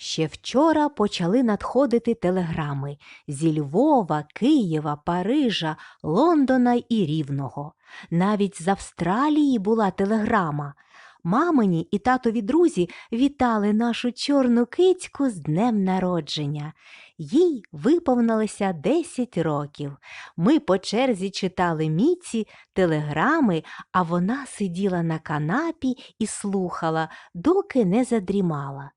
Ще вчора почали надходити телеграми зі Львова, Києва, Парижа, Лондона і Рівного. Навіть з Австралії була телеграма. Мамині і татові друзі вітали нашу чорну кицьку з днем народження. Їй виповнилося 10 років. Ми по черзі читали міці телеграми, а вона сиділа на канапі і слухала, доки не задрімала.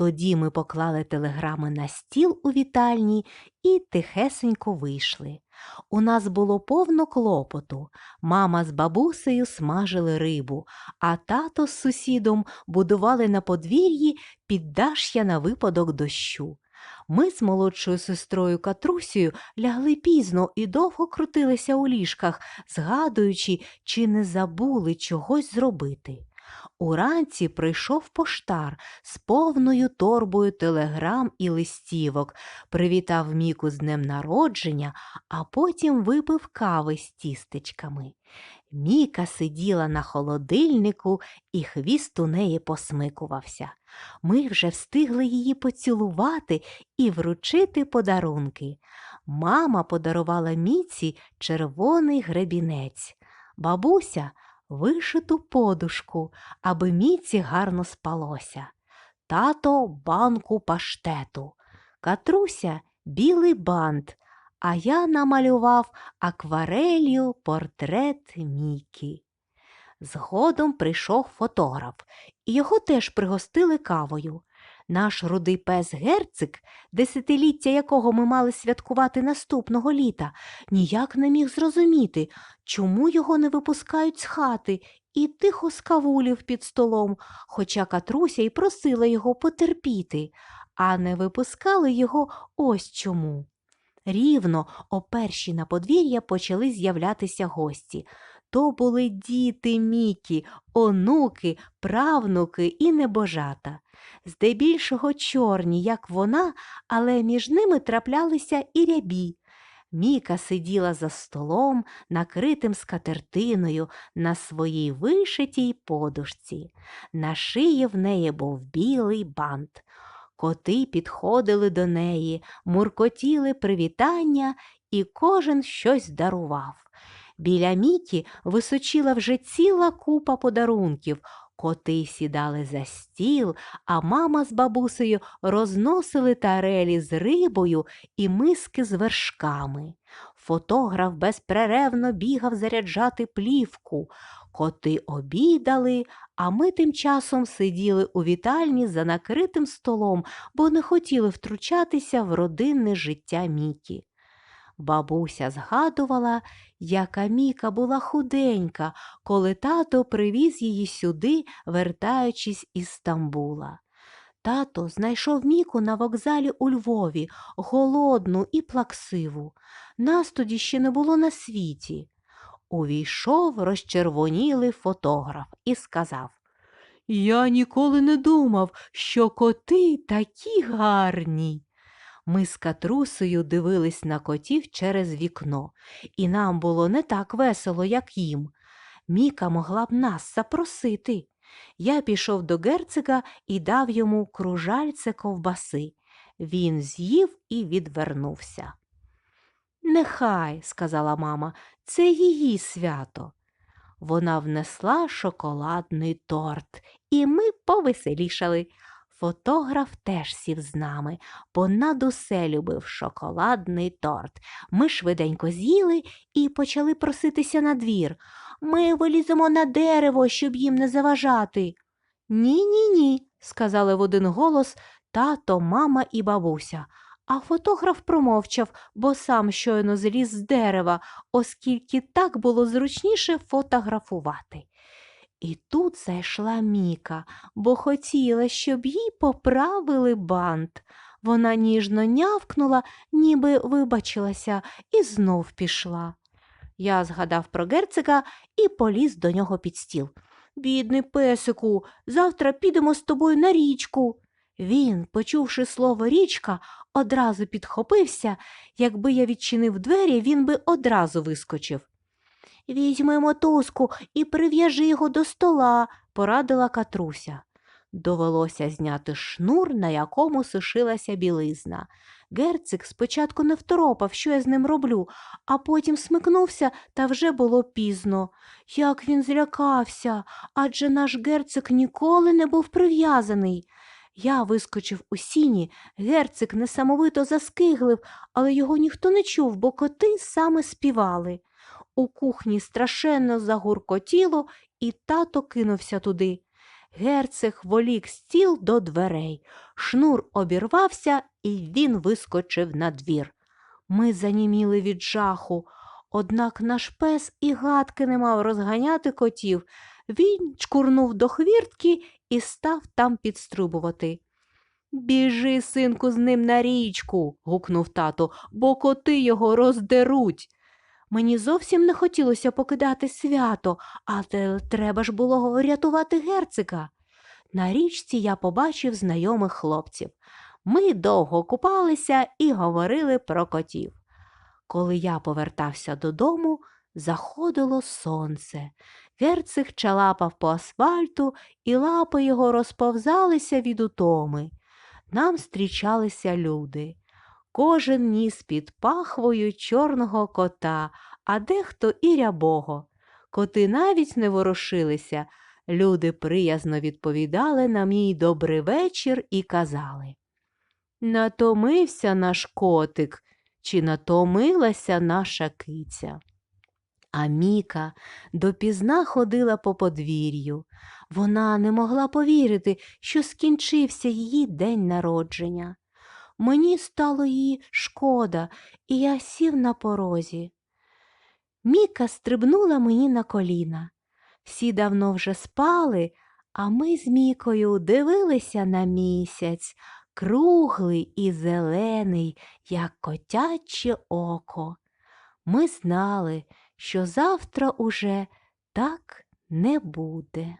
Тоді ми поклали телеграми на стіл у вітальні і тихесенько вийшли. У нас було повно клопоту. Мама з бабусею смажили рибу, а тато з сусідом будували на подвір'ї піддаш'я на випадок дощу. Ми з молодшою сестрою Катрусею лягли пізно і довго крутилися у ліжках, згадуючи, чи не забули чогось зробити. Уранці прийшов поштар з повною торбою телеграм і листівок, привітав Міку з днем народження, а потім випив кави з тістечками. Міка сиділа на холодильнику, і хвіст у неї посмикувався. Ми вже встигли її поцілувати і вручити подарунки. Мама подарувала Міці червоний гребінець. Бабуся вишиту подушку, аби міці гарно спалося. Тато банку паштету, Катруся білий бант, а я намалював акварелью портрет Мікі. Згодом прийшов фотограф, і його теж пригостили кавою. Наш рудий пес Герцик, десятиліття якого ми мали святкувати наступного літа, ніяк не міг зрозуміти, чому його не випускають з хати і тихо скавулів під столом, хоча Катруся й просила його потерпіти, а не випускали його ось чому. Рівно о першій на подвір'я почали з'являтися гості. То були діти Мікі, онуки, правнуки і небожата. Здебільшого чорні, як вона, але між ними траплялися і рябі. Міка сиділа за столом, накритим скатертиною на своїй вишитій подушці. На шиї в неї був білий бант. Коти підходили до неї, муркотіли привітання, і кожен щось дарував. Біля Мікі височила вже ціла купа подарунків. Коти сідали за стіл, а мама з бабусею розносили тарелі з рибою і миски з вершками. Фотограф безперервно бігав заряджати плівку. Коти обідали, а ми тим часом сиділи у вітальні за накритим столом, бо не хотіли втручатися в родинне життя Мікі. Бабуся згадувала, яка Міка була худенька, коли тато привіз її сюди, вертаючись із Стамбула. Тато знайшов Міку на вокзалі у Львові, голодну і плаксиву. Нас тоді ще не було на світі. Увійшов розчервонілий фотограф і сказав Я ніколи не думав, що коти такі гарні. Ми з катрусею дивились на котів через вікно, і нам було не так весело, як їм. Міка могла б нас запросити. Я пішов до герцога і дав йому кружальце ковбаси. Він з'їв і відвернувся. Нехай, сказала мама, це її свято. Вона внесла шоколадний торт, і ми повеселішали. Фотограф теж сів з нами, бо над усе любив шоколадний торт. Ми швиденько з'їли і почали проситися на двір. Ми виліземо на дерево, щоб їм не заважати. Ні, ні, ні, сказали в один голос тато, мама і бабуся. А фотограф промовчав, бо сам щойно зліз з дерева, оскільки так було зручніше фотографувати. І тут зайшла Міка, бо хотіла, щоб їй поправили бант. Вона ніжно нявкнула, ніби вибачилася, і знов пішла. Я згадав про герцога і поліз до нього під стіл. Бідний песику, завтра підемо з тобою на річку. Він, почувши слово річка, одразу підхопився. Якби я відчинив двері, він би одразу вискочив. Візьми мотузку і прив'яжи його до стола, порадила Катруся. Довелося зняти шнур, на якому сушилася білизна. Герцик спочатку не второпав, що я з ним роблю, а потім смикнувся, та вже було пізно. Як він злякався, адже наш герцик ніколи не був прив'язаний. Я вискочив у сіні, герцик несамовито заскиглив, але його ніхто не чув, бо коти саме співали. У кухні страшенно загуркотіло, і тато кинувся туди. Герцог волік стіл до дверей. Шнур обірвався, і він вискочив на двір. Ми заніміли від жаху, однак наш пес і гадки не мав розганяти котів. Він чкурнув до хвіртки і став там підстрибувати. Біжи, синку, з ним на річку, гукнув тато, бо коти його роздеруть. Мені зовсім не хотілося покидати свято, але треба ж було рятувати герцика. На річці я побачив знайомих хлопців. Ми довго купалися і говорили про котів. Коли я повертався додому, заходило сонце. Герцик чалапав по асфальту, і лапи його розповзалися від утоми. Нам зустрічалися люди. Кожен ніс під пахвою чорного кота, а дехто і рябого. Коти навіть не ворушилися. Люди приязно відповідали на мій добрий вечір і казали Натомився наш котик, чи натомилася наша киця. А Міка допізна ходила по подвір'ю. Вона не могла повірити, що скінчився її день народження. Мені стало її шкода, і я сів на порозі. Міка стрибнула мені на коліна. Всі давно вже спали, а ми з Мікою дивилися на місяць, круглий і зелений, як котяче око. Ми знали, що завтра уже так не буде.